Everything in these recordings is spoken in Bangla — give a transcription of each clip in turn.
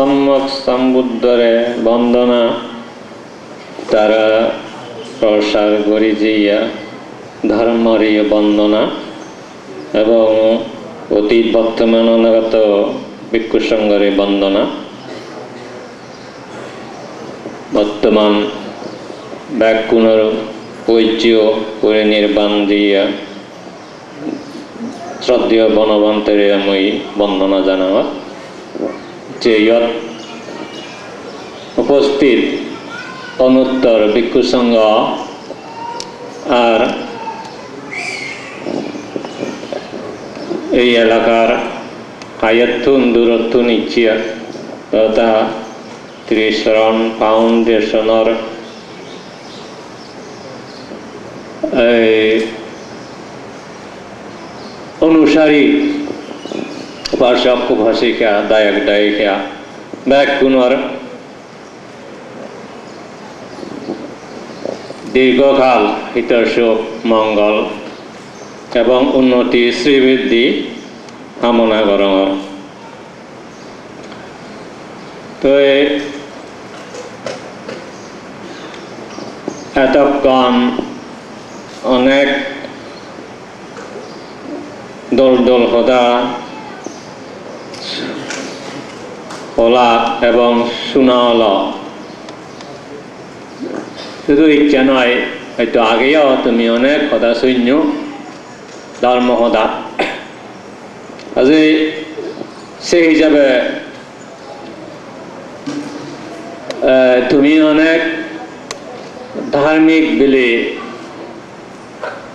সম্যক সম্বুদ্ধরে বন্দনা তারা প্রসার করি যাইয়া ধর্মরীয় বন্দনা এবং অতীত বর্তমান অনাগত ভিক্ষু বন্দনা। বর্তমান ব্যাকুণর ঐজ্য করে নির্বাণ দিয়া শ্রদ্ধেয় বনবন্তেরে আমি বন্দনা জানাওয়া। যে উপস্থিত অনুত্তর ভিক্ষু সংঘ আর এই এলাকার আয়ত্তুন দূরত্বন ইচ্ছা তথা ত্রিশরণ ফাউন্ডেশনের অনুসারী উপাসিকা দায়ক, দায়িকা, ব্যাকুণর, দীর্ঘকাল হিতর্ষ মঙ্গল এবং উন্নতি, শ্রীবৃদ্ধি, কামনা করং তো এতক্ষণ অনেক দল দল হদা হলা এবং শোনা হলো শুধু ইচ্ছা নয় হয়তো আগেও তুমি অনেক কথা সৈন্য ধর্ম হদা আজি সেই হিসাবে তুমি অনেক ধার্মিক বলে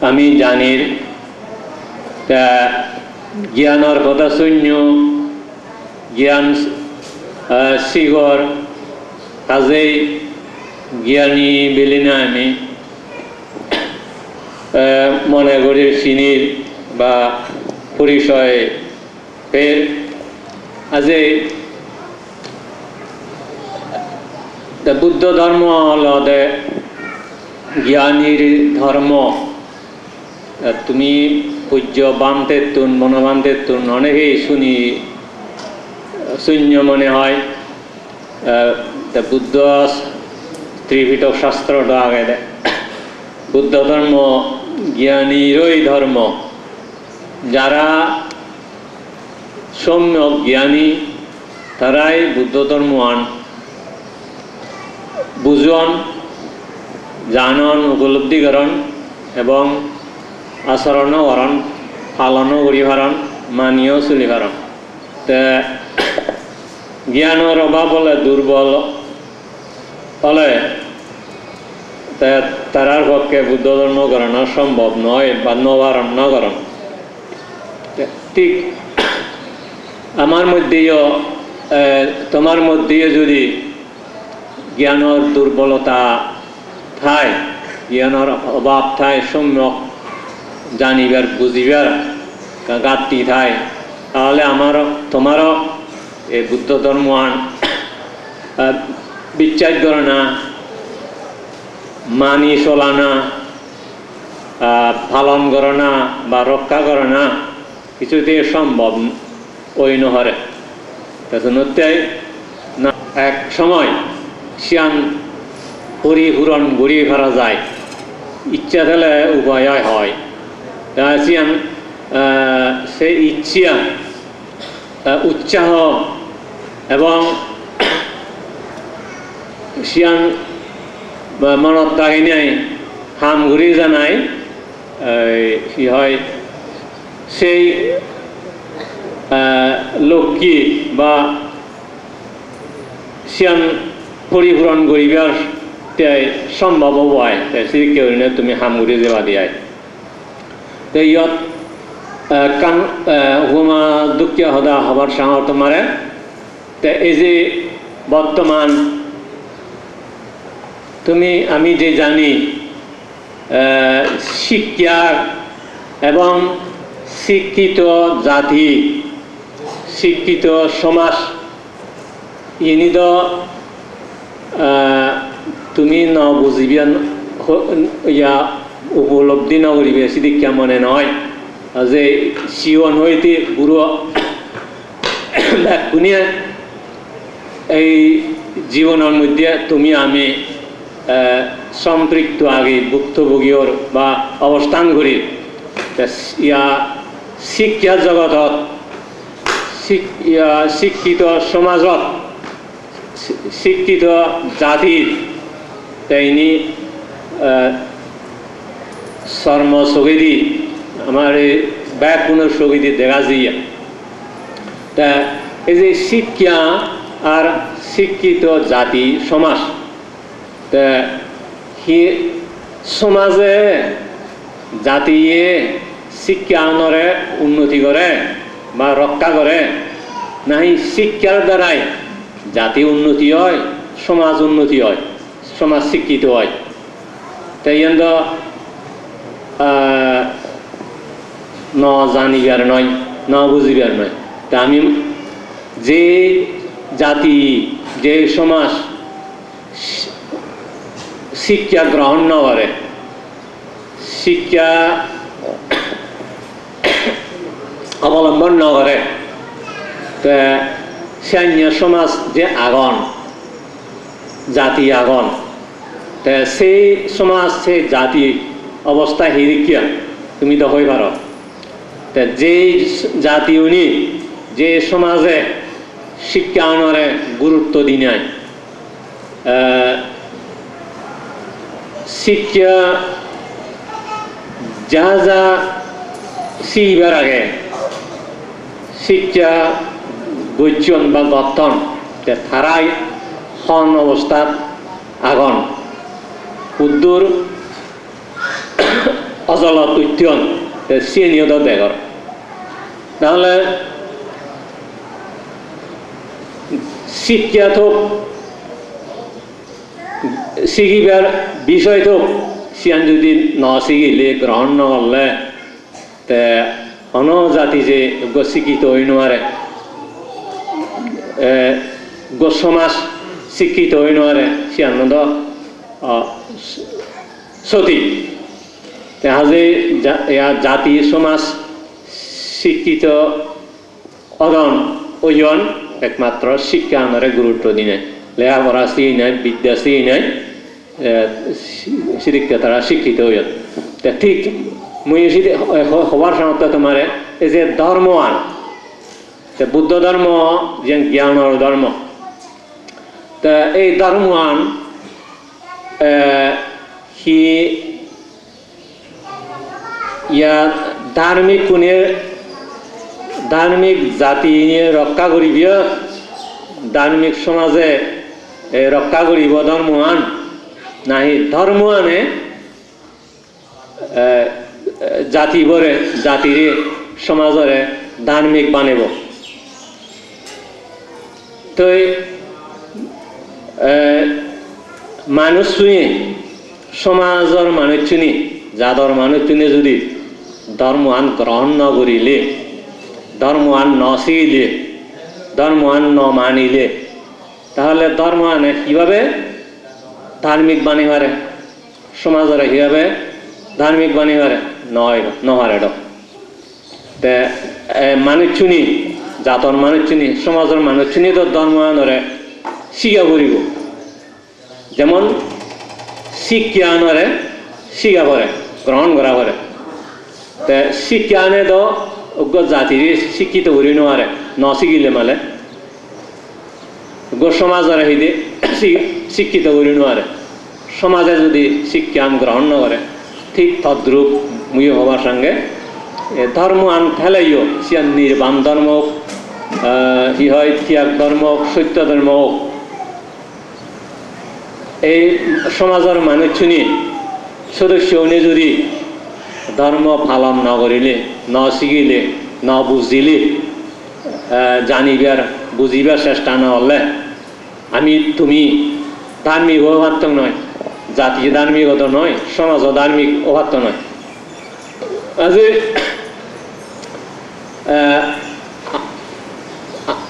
আমি জানির তা, জ্ঞানৰ কথা শূন্য জ্ঞান শিগৰ কাজেই জ্ঞানী বেলি না আমি। মনে করি চিনির বা পরিচয় ফের আজি বুদ্ধ ধর্ম হল দে জ্ঞানীর ধর্ম। তুমি পূজ্য বান্তের তুন, মনোবান্তের তুন, অনেকেই শুনি শূন্য মনে হয় তা বুদ্ধ ত্রিপিটক শাস্ত্রটা আগে দেয় বুদ্ধ ধর্ম জ্ঞানীরই ধর্ম। যারা সম্যক জ্ঞানী, তারাই বুদ্ধ ধর্ম আন। বুঝন, জানন, উপলব্ধি করণ এবং আচরণ করণ পালনও করি পারণ মানিও চলি পারণ তে জ্ঞানের অভাব হলে দুর্বল হলে তারার পক্ষে বুদ্ধ ধর্ম করানো সম্ভব নয় বা নবারণ নকরণ ঠিক আমার মধ্যেও তোমার মধ্যেও যদি জ্ঞানের দুর্বলতা থায় জ্ঞানের অভাব থায় সম্যক জানিবার বুঝিবার ঘাটতি থায় তাহলে আমারও তোমারও এই বুদ্ধ ধর্ম আন আহ, বিশ্বাস করে না মানি চলা না আহ, পালন করে না বা রক্ষা করে না কিছুতে সম্ভব ওই নহরে। তখনত্যাই না এক সময় শিয়ান পরিপূরণ ঘুরিয়ে ফেরা যায়। ইচ্ছা দিলে উভয় হয়। শিয়ান সেই ইচ্ছা উৎসাহ এবং শিয়ান বা মনত কাহিনী হাম ঘুরি এই, কি হয় সেই লক্ষ্মী বা সিয়ান পরিপূরণ করিবার তাই সম্ভৱ হয়। তাই কেউৰিনে তুমি সামগ্ৰী যাবা দিয়াই। তো ইয়াত কান হুমা দুখীয়া সদা হবার সাহস তোমাৰে তে এই যে বর্তমান। তুমি আমি যে জানি আহ, শিক্ষা এবং শিক্ষিত জাতি শিক্ষিত সমাজ। ইনিদ তুমি ন বুঝিবি ইয়া উপলব্ধি নকরিবি শিক্ষা মনে নয় যে শিৱন হইতে গুৰু কোনে এই জীবনের মধ্যে তুমি আমি সম্পৃক্ত আগে ভুক্তভোগীর বা অৱস্থান কৰি ইয়া শিক্ষা জগতত শিক্ষিত সমাজত শিক্ষিত জাতির তাইনি শর্ম সগিদি আমার এই ব্যাকুণের সগিদি দেখা যায়। তা, এই যে শিক্ষা আর শিক্ষিত জাতি, সমাজ। সমাজে জাতিয়ে শিক্ষা আনরে, উন্নতি করে বা রক্ষা করে নাই শিক্ষার দ্বারাই জাতি উন্নতি হয়, সমাজ উন্নতি হয়, সমাজ শিক্ষিত হয়। তাই জন্য ন জানিবার নয়, ন বুঝিবার নয়। তা আমি যে জাতি, যে সমাজ শিক্ষা গ্রহণ না করে, শিক্ষা অবলম্বন ন করে, তা সৈন্য সমাজ যে আগন, জাতি আগন, তা সেই সমাজ, সেই জাতি অবস্থা হিরিকিয়া তুমি তো হই পারো তা যে জাতি উনি, যে সমাজে শিক্ষা আনরে গুরুত্ব দিনায় শিক্ষা যা যা শিখবার আগে শিক্ষা বৈচন বা গঠন তারাই খন অৱস্থাত আগন। উদ্দুৰ অজলত উত্তন চিনিয়ত দেগৰ তাহলে শিক্ষা তো শিখিবার বিষয় তো সিয়ান যদি ন শিখিলে গ্রহণ নকরলে তে অন জাতি যে শিক্ষিত হই নোৱাৰে এ, সমাজ শিক্ষিত হই নোৱাৰে সিয়ান সতী। তাহাজে জাতি সমাজ শিক্ষিত অদন ওজন একমাত্র শিক্ষা আনারে গুরুত্ব দিনে। লেখাপড়া চিনি নাই বিদ্যা চিনি নাই শিক্ষা তারা শিক্ষিত হইন তা ঠিক, মুই হবার সময় তোমারে, এই যে ধর্ম আন। বুদ্ধ ধর্ম যে জ্ঞানের ধর্ম। তা এই ধর্ম আন সি ইয়া ধার্মিক কোণে ধার্মিক জাতি নিয়ে রক্ষা করিব। ধার্মিক সমাজে রক্ষা করিব ধর্মান নাহি ধর্মানে জাতি বরে জাতিরে সমাজরে ধার্মিক বানিব। তো মানুষ চুয়ে সমাজৰ মানুহ চুনি যাদৰ মানুহ চুনে যদি ধর্মান গ্রহণ ন করিলে ধর্মান ন শিখিলে ধর্মান ন মানিলে। তাহলে ধর্মানে কীভাবে ধার্মিক বাণী পারে সমাজরে কীভাবে ধার্মিক বাণী পারে নয়, নহারে তে মানুষ চুনি জাতর মানুষ চুনি সমাজের মানুষ চুনি তো ধর্মানরে শিক্ষা করিব। যেমন শিক্ষা আনরে শিক্ষা করে, গ্রহণ করা করে শিক্ষা আনে তো অজ্ঞ জাতিরে শিক্ষিত করি নোৱাৰে নশিকিলে মালে গো সমাজৰ হিদে শিক্ষিত কৰি নোৱাৰে সমাজে যদি শিক্ষা গ্রহণ নকৰে ঠিক তদ্রূপ মুই হবার সঙ্গে ধর্ম আন ফেলাইও সিয়ান নির্বাণ ধর্ম হোক, ই হয় ত্যাগ ধর্ম হোক, সত্য ধর্ম হোক। এই সমাজৰ মানুহ শুনি সদস্য উনি যদি ধর্ম পালন ন করিলে, ন শিখিলে, ন বুঝিলে জানিবার, বুঝিবার চেষ্টা নহলে আমি, তুমি ধার্মিক অভাত্য নয় জাতীয় ধার্মিকত নয়, সমাজ ধার্মিক অভাত্য নয়। আজি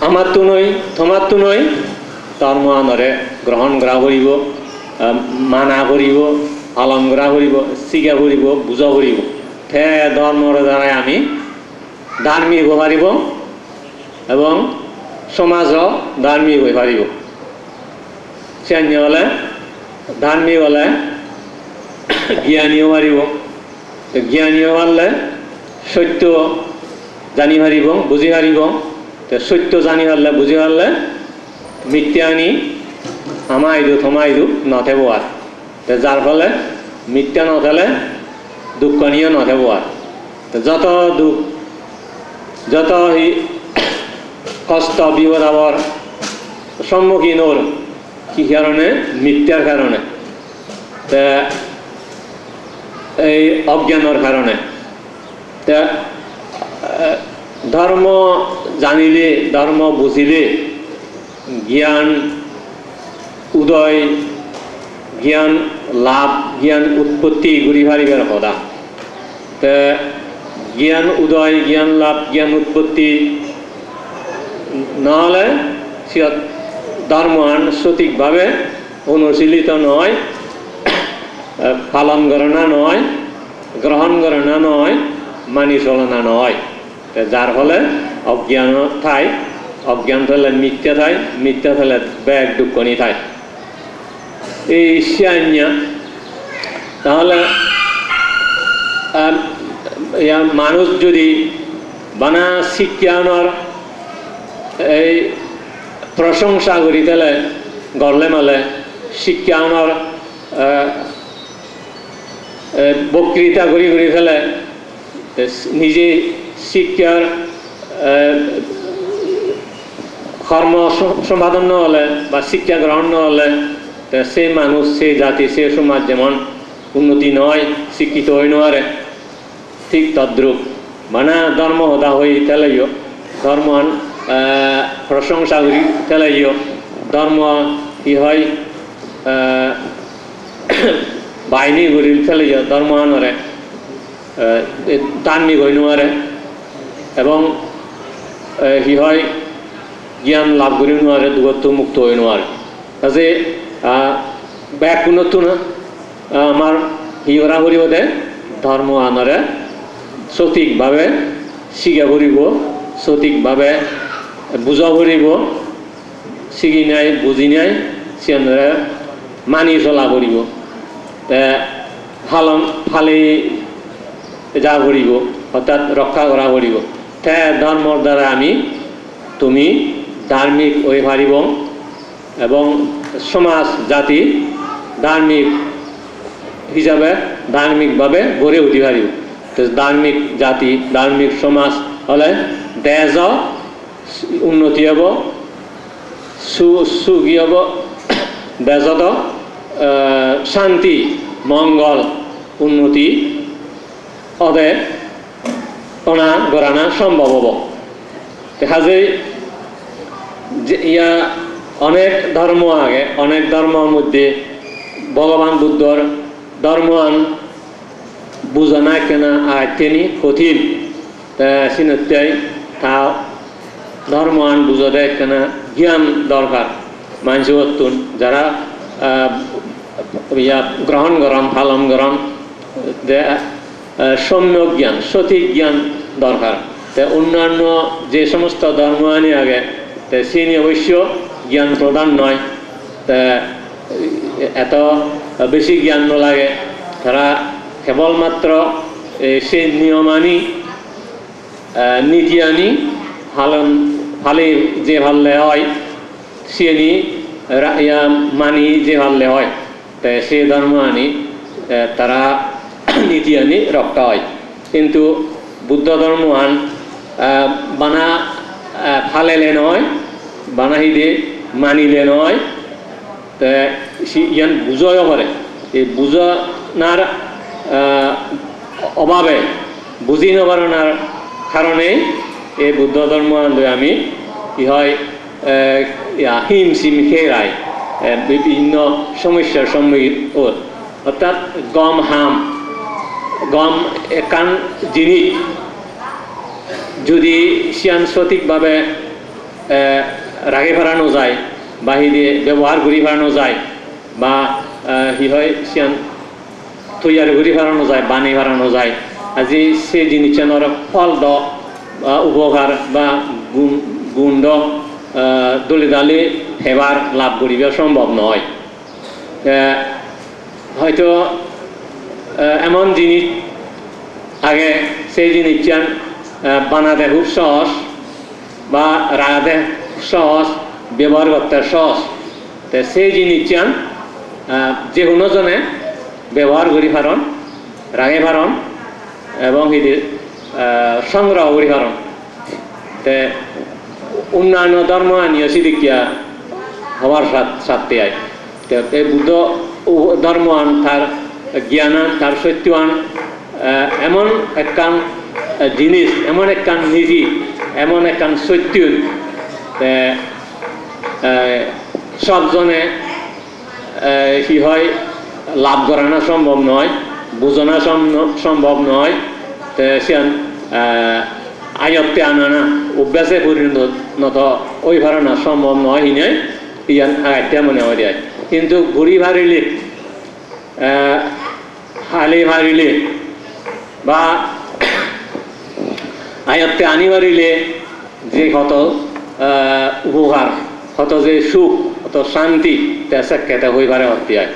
আমার তো নয় তোমার তো নয় ধর্ম আনরে গ্রহণ করা করিব মানা করিব করা করিব শিকা করিব বুঝা করিব। সে ধর্মর দ্বাৰাই আমি ধার্মিক হব পাৰিব এবং সমাজ ধার্মিক হৈ পাৰিব চেঞ্জ হ'লে ধাৰ্মিক হ'লে জ্ঞানীও পাৰিব তো জ্ঞানীও পাৰিলে সত্য জানি পাৰিব বুজি পাৰিব সত্য জানি পাৰিলে বুজি পাৰিলে মিথ্যা আনি আমাৰ ইদু থমা ইদু নথেব তো যার ফলে মিথ্যা নথেলে, দুঃখ নিয়ে নথেব আর তো যত দুঃখ, যত কষ্ট বিপদ আবার সম্মুখীন ওর কি কারণে মিথ্যার কারণে তা এই অজ্ঞানৰ কারণে তা ধর্ম জানিলে ধর্ম বুঝিলে জ্ঞান, উদয় জ্ঞান লাভ জ্ঞান উৎপত্তি ঘুরি ভারিবার কথা তা জ্ঞান উদয় জ্ঞান লাভ জ্ঞান উৎপত্তি নহ'লে সিহঁত ধৰ্মহান সঠিকভাৱে অনুশীলিত আহ, পালন কৰে না নহয় গ্ৰহণ কৰে না নহয় মানি চলে না নহয় তে যাৰ ফলে অজ্ঞান ঠাই অজ্ঞান ফেলে মিথ্যা ঠাই মিথ্যা ফেলে বেগ দুঃখনি ঠাই এই শিয়ান্যা তাহলে মানুষ যদি বানা শিক্ষানোর এই প্রশংসা করি পেলে গড়লে মালে শিক্ষানোর বক্তৃতা কৰি কৰি পেলাই নিজে শিক্ষাৰ আহ, কর্ম সম্পাদন নহলে বা শিক্ষা গ্রহণ নহলে তে সেই মানুষ সেই জাতি সেই সমাজ যেমন উন্নতি নয় শিক্ষিত হয়ে নোৱাৰে ঠিক তদ্রুপ। মানে ধর্ম হতা হই তেলাইও ধর্মান আহ, প্রশংসা করি তেলাইও। ধর্ম কি হয় বাহিনী করি তেলাইও ধর্ম আনরে ধার্মিক হই নোৱাৰে এবং কি হয় জ্ঞান লাভ কৰি নোৱাৰে দূৰত্ব মুক্ত হৈ নোৱাৰে কাজে বেয়া কোনোতো না আহ, আমাৰ সি কৰা কৰিব দে। ধৰ্ম আনৰে সঠিকভাৱে শিকা কৰিব সঠিকভাৱে বুজা কৰিব শিকি নাই বুজি নাই সিহঁতে মানি চলা তে ফালন ফালি যা কৰিব অৰ্থাৎ ৰক্ষা কৰা কৰিব তে ধৰ্মৰ দ্বাৰা আমি তুমি ধার্মিক হয়ে পারিব এবং সমাজ, জাতি ধার্মিক হিসাবে, ধার্মিকভাবে গড়ে উঠি পারিব তো ধার্মিক জাতি, ধার্মিক সমাজ হলে দেশ উন্নতি হব, সু, সুখী হব, দেশত শান্তি, মঙ্গল উন্নতি অদে অনা গড়ানা সম্ভব হব। যে ইয়া অনেক ধর্ম আগে অনেক ধর্মের মধ্যে ভগবান বুদ্ধর ধর্মান বুঝানা কেনা আর তিনি কঠিন। সিনত্যাই তা ধর্মান বুঝা দেয় কেনা জ্ঞান দরকার। মানুষ অত্যুন যারা ইয়া গ্রহণ গরম পালন গরম আহ, জ্ঞান সঠিক জ্ঞান দরকার। তা অন্যান্য যে সমস্ত ধর্ম আনি আগে তা সিনি অবশ্য জ্ঞান প্রদান নয়। এত বেশি জ্ঞান লাগে তারা কেবলমাত্র সেই নিয়ম আনি নীতি আনি হালন ফালি যে ভাললে হয় রা- মানি যে ভাললে হয়, তা সে ধর্ম আনি তারা নীতি আনি রক্ষা হয়। কিন্তু বুদ্ধ ধর্ম আন বানা ফালেলে নয়, বানাহিদে মানিলে নয়, তে ইয়ান বুঝাইও পারে। এই বুঝানার অভাবে বুঝি নপারণার কারণে এই বুদ্ধ ধর্ম আমি কি হয় হিম সিম খেরাই বিভিন্ন সমস্যার সম্মুখীন অর্থাৎ গম হাম, গম একান জিনিস যদি সিয়ান সঠিকভাবে রাগে ফেরানো যায় বা হিদে ব্যবহার ঘুরি ফেরানো যায় বা কি হয় সিয়ান তৈয়ার ঘুরি ফেরানো যায় বানি ফেরানো যায়। আজি সে জিনিসের ফল দ বা উপকার বা গুণ গুণ দ দলি দালি হেবার লাভ করিবা সম্ভব নয় হয়তো এমন জিনিস আগে সেই জিনিসটা আহ, বানাতে খুব সহজ বা রাঁধে সহজ ব্যবহার করতে সহজ। তো সেই জিনিসটা আহ, যে কোনোজনে ব্যবহার করি পারন রাগে পারন এবং আহ, সংগ্রহ করি পারন তে অন্যান্য ধর্ম আনিও সিদিকিয়া হওয়ার সাথে আয় তো এই বুদ্ধ ধর্ম আন তার জ্ঞানান তার সত্যবান এমন একখান জিনিস এমন একখান নীতি এমন একখান সত্য সবজনে কি হয়, লাভ করানো সম্ভব নয়, বোঝানো সম- সম্ভব নয়, তো সে আয়ত্তে আনা না অভ্যাসে পরিণত ওই ভারণা সম্ভব নয় হিনে ইয়ান আগাইতে মনে হয় দেয়। কিন্তু ঘুরি ভারিলে হালি ভারিলে, বা আয়ত্তে আনি পারিলে যে কত উপকার কত যে সুখ কত শান্তি তে সাক্ষাতে হই পারে হতে হয়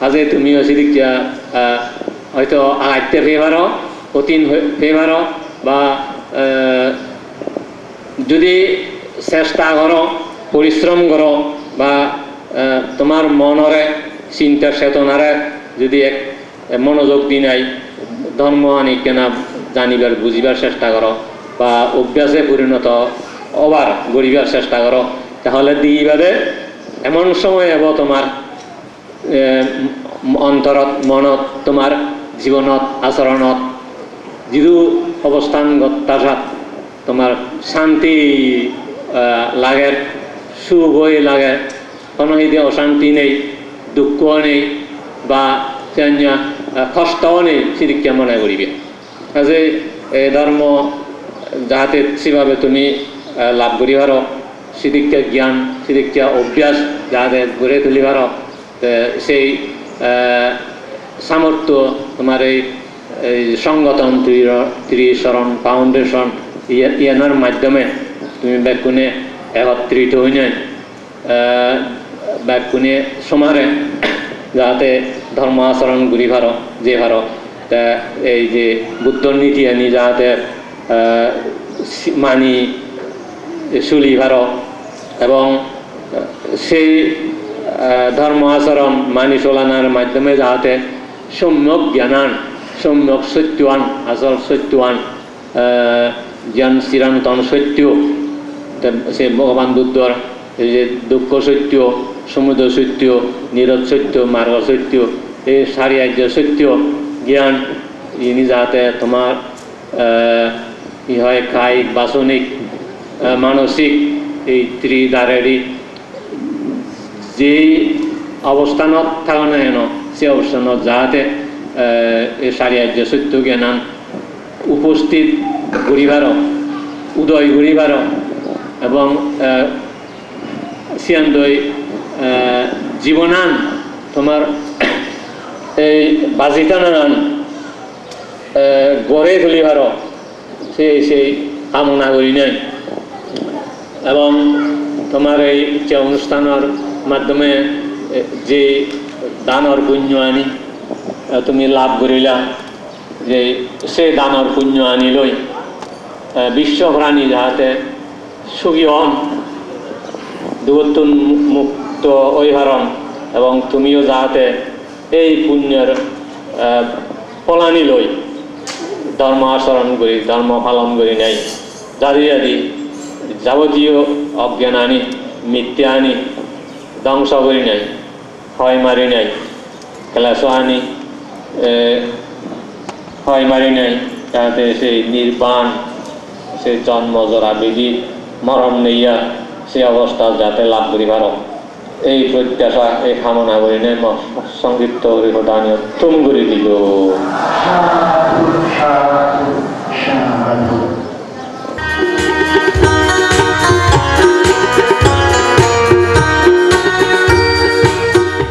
আজে তুমি অতিরিক্ত হয়তো আগাইতে পারো অতীন পারো বা যদি চেষ্টা করো পরিশ্রম করো বা তোমার মনরে চিন্তা চেতনারে যদি এক মনোযোগ দি নাই ধর্ম আনি কেনা জানিবার বুঝিবার চেষ্টা করো বা অভ্যাসে পরিণত অবার গড়িবার চেষ্টা করো তাহলে দিইবারে এমন সময় হব তোমার অন্তৰত মনত তোমাৰ জীৱনত আচৰণত যিটো অৱস্থান গত্তাসাত তোমাৰ শান্তি লাগে লাগে সুখই লাগে। কোনো হিতে অশান্তি নেই দুঃখ নেই, বা কষ্টও নেই সেদিকে মনে করিবে কাজে ধর্ম যাহাতে সেভাবে তুমি লাভ করি পারো সেদিকে জ্ঞান সিদিক্ষা অভ্যাস যাহাতে গড়ে তুলি পারো সেই সামর্থ্য তোমার এই সংগঠন ত্রিশরণ ফাউন্ডেশন ইয়ে- ইয়ানোর মাধ্যমে তুমি ব্যাকুনে একত্রিত হই নাই ব্যাকুনে সমারে যাতে ধর্ম আচরণ ঘুরি ভারো যে ভারো এই যে বুদ্ধর নীতি আনি যাতে মানি চুলি ভারো এবং সেই ধর্ম আচরণ মানি চলানোর মাধ্যমে যাতে সম্যক জ্ঞানান, সম্যক সত্যৱান, আচল সত্যৱান জ্ঞান চিৰন্তন সত্য সে ভগবান বুদ্ধর যে দুঃখ সত্য সমুদ্র সত্য নিরজ সত্য মার্গ সত্য, এই সারিয়ার্য সত্য জ্ঞান ইনি যাতে তোমার ই হয়, কায়িক বাসনিক মানসিক এই ত্রিদ্বারেরই যে অৱস্থানত থকা নাই হেন সেই অৱস্থানত যাহাতে এই চাৰিয়াৰ্য সত্য জ্ঞানান উপস্থিত ঘূৰিবাৰ উদয় ঘূৰিবাৰ এবং সিয়ান্দই জীবনান তোমার এই আহ, গড়ে তুলিবার সেই সেই কামনা করি নাই। এবং তোমার এই যে অনুষ্ঠানের মাধ্যমে যে দানৰ পুণ্য আনি তুমি লাভ কৰিলা যে সেই দানৰ পুণ্য আনি লৈ আহ, বিশ্ব প্রাণী যাহাতে সুখী হন দুগতুন মুক্ত ঐহারণ এবং তুমিও যাহাতে এই পুণ্যের পলানি লৈ ধর্ম আচরণ করি ধর্ম পালন করি নাই যাদি যাদি যাবতীয় অজ্ঞান আনি মিথ্যা আনি ধ্বংস করি নাই হয় মারি নাই ক্লাস আনি হয় মারি নাই, তাহাতে সেই নির্বাণ সে জন্ম জরা বিধি মরণ নেইয়া সে অবস্থা যাতে লাভ করি পারো। এই প্রত্যাশা, এই কামনা করি নাই সংক্ষিপ্ত প্রদানীয় তুম করে দিল। সাধু সাধু।